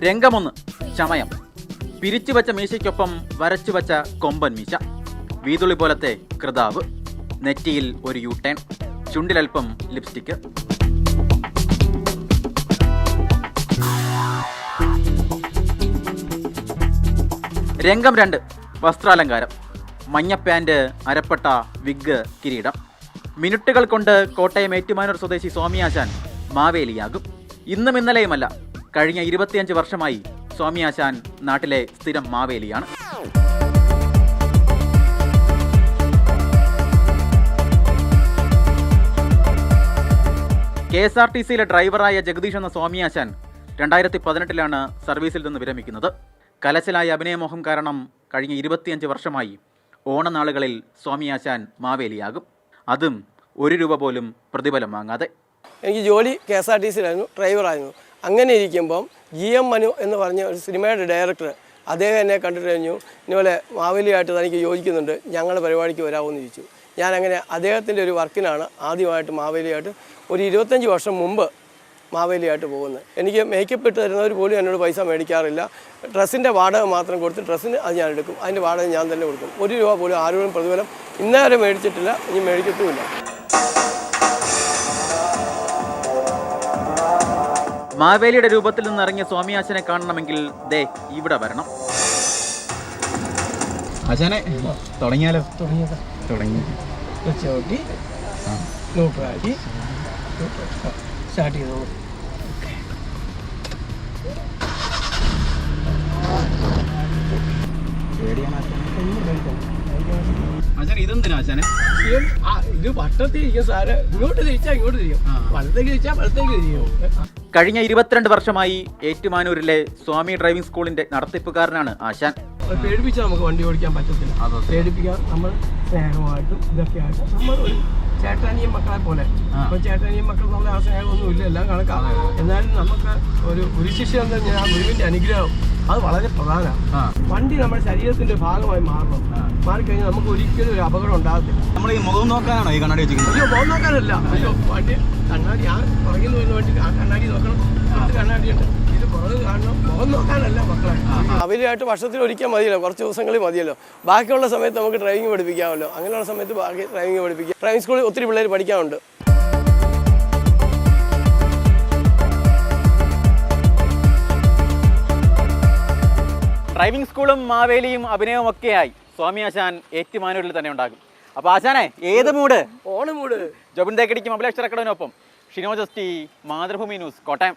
രംഗമൊന്ന്. ചമയം. പിരിച്ചു വച്ച മീശയ്ക്കൊപ്പം വരച്ചു വച്ച കൊമ്പൻ മീശ. വീതുളി പോലത്തെ കൃതാവ്. നെറ്റിയിൽ ഒരു യു ടേൺ ചുണ്ടിലൽപ്പം ലിപ്സ്റ്റിക്ക്. രംഗം രണ്ട്. വസ്ത്രാലങ്കാരം. മഞ്ഞ പാന്റ് അരപ്പട്ട വിഗ് കിരീടം. മിനിറ്റുകൾ കൊണ്ട് കോട്ടയം ഏറ്റുമാനൂർ സ്വദേശി സ്വാമിയാശാൻ മാവേലിയാകും. ഇന്നും ഇന്നലെയുമല്ല. കഴിഞ്ഞ ഇരുപത്തിയഞ്ച് വർഷമായി സ്വാമി ആശാൻ നാട്ടിലെ സ്ഥിരം മാവേലിയാണ്. കെ എസ് ആർ ടി സിയിലെ ഡ്രൈവറായ ജഗദീഷ് എന്ന സ്വാമി ആശാൻ രണ്ടായിരത്തി പതിനെട്ടിലാണ് സർവീസിൽ നിന്ന് വിരമിക്കുന്നത്. കലശലായ അഭിനയമോഹം കാരണം കഴിഞ്ഞ ഇരുപത്തിയഞ്ച് വർഷമായി ഓണനാളുകളിൽ സ്വാമി ആശാൻ മാവേലിയാകും. അതും ഒരു രൂപ പോലും പ്രതിഫലം വാങ്ങാതെ. എനിക്ക് ജോലി കെ എസ് ആർ ടി സിയിലായിരുന്നു ഡ്രൈവറായിരുന്നു. അങ്ങനെ ഇരിക്കുമ്പം ജി എം മനു എന്ന് പറഞ്ഞ ഒരു സിനിമയുടെ ഡയറക്ടർ അദ്ദേഹം എന്നെ കണ്ടിട്ട് കഴിഞ്ഞു. ഇതുപോലെ മാവേലിയായിട്ട് തനിക്ക് യോജിക്കുന്നുണ്ട് ഞങ്ങളുടെ പരിപാടിക്ക് വരാമോ എന്ന് ചോദിച്ചു. ഞാൻ അങ്ങനെ അദ്ദേഹത്തിന്റെ ഒരു വർക്കിനാണ് ആദ്യമായിട്ട് മാവേലിയായിട്ട് ഒരു ഇരുപത്തഞ്ച് വർഷം മുമ്പ് മാവേലിയായിട്ട് പോകുന്നത്. എനിക്ക് മേക്കപ്പ് ഇട്ട് തരുന്നവർ പോലും എന്നോട് പൈസ മേടിക്കാറില്ല. ഡ്രസ്സിന്റെ വാടക മാത്രം കൊടുത്ത് ഡ്രസ്സിന് അത് ഞാൻ എടുക്കും. അതിന്റെ വാടക ഞാൻ തന്നെ കൊടുക്കും. ഒരു രൂപ പോലും ആരോടും പ്രതിഫലം ഇന്നേരം മേടിച്ചിട്ടില്ല ഇനി മേടിക്കത്തുമില്ല. മാവേലിയുടെ രൂപത്തിൽ നിന്ന് ഇറങ്ങിയ സ്വാമി സ്വാമിയാശനെ കാണണമെങ്കിൽ ദേ ഇവിടെ വരണം. ആശാനെ തുടങ്ങിയാലോ? തുടങ്ങി. ചവിട്ടി സ്റ്റാർട്ട് ചെയ്തോളൂ. ഇത് വട്ടത്തിൽ ഇരിക്കും സാറ്. ഇങ്ങോട്ട് തിരിച്ചാ ഇങ്ങോട്ട് തിരിയും ആ. വലത്തേക്ക് തിരിച്ചാ വലത്തേക്ക് തിരിയും കഴിഞ്ഞ ഇരുപത്തിരണ്ട് വർഷമായി ഏറ്റുമാനൂരിലെ സ്വാമി ഡ്രൈവിംഗ് സ്കൂളിന്റെ നടത്തിപ്പുകാരനാണ് ആശാൻ. പേടിപ്പിച്ചാൽ നമുക്ക് വണ്ടി ഓടിക്കാൻ പറ്റത്തില്ല. അതോ പേടിപ്പിക്കാൻ നമ്മൾ സ്നേഹമായിട്ടും ഇതൊക്കെ ആയിട്ട് നമ്മൾ ഒരു ചേട്ടാനിയും മക്കളെ പോലെ. അപ്പൊ ചേട്ടാനിയും മക്കൾ തമ്മിൽ ആ ഇല്ല എല്ലാം കണക്കാം എന്നാലും നമുക്ക് ഒരു ഒരു ശിഷ്യ എന്ന് പറഞ്ഞാൽ ആ ഗുരുവിന്റെ അനുഗ്രഹം അത് വളരെ പ്രധാനമാണ്. വണ്ടി നമ്മുടെ ശരീരത്തിന്റെ ഭാഗമായി മാറണം. മാറിക്കഴിഞ്ഞാൽ നമുക്ക് ഒരിക്കലും ഒരു അപകടം ഉണ്ടാകത്തില്ല. നമ്മൾ ഈ മുഖം നോക്കാനാണോ ഈ കണ്ണാടി വെച്ചിരിക്കുന്നത്? അയ്യോ മുഖം നോക്കാനല്ല. അയ്യോ വണ്ടി കണ്ണാടി ആ പുറകിൽ വേണ്ടി വരുന്ന വണ്ടി ആ കണ്ണാടി നോക്കണം. കണ്ണാടി ഉണ്ട് ഇത് പുറകെ കാണണം. മുഖം നോക്കാനല്ല മക്കളെ. അവരുമായിട്ട് വർഷത്തിൽ ഒരിക്കൽ മതിയല്ലോ കുറച്ച് ദിവസങ്ങളിൽ മതിയല്ലോ. ബാക്കിയുള്ള സമയത്ത് നമുക്ക് ഡ്രൈവിംഗ് പഠിപ്പിക്കാമല്ലോ. അങ്ങനെയുള്ള സമയത്ത് ബാക്കി ഡ്രൈവിംഗ് പഠിപ്പിക്കാം. ഡ്രൈവിംഗ് സ്കൂളിൽ ഒത്തിരി പിള്ളേർ പഠിക്കാറുണ്ട് ഡ്രൈവിംഗ് സ്കൂളും മാവേലിയും അഭിനയവും ഒക്കെയായി സ്വാമി ആശാൻ ഏറ്റുമാനൂരിൽ തന്നെ ഉണ്ടാകും. അപ്പൊ ആശാനെ ഏത് മൂട് ഓണ മൂട് ജോബിൻ തേക്കടിക്കും അഭിലാഷ് ചരക്കടവിനൊപ്പം ഷിനോ ജസ്റ്റി മാതൃഭൂമി ന്യൂസ് കോട്ടയം.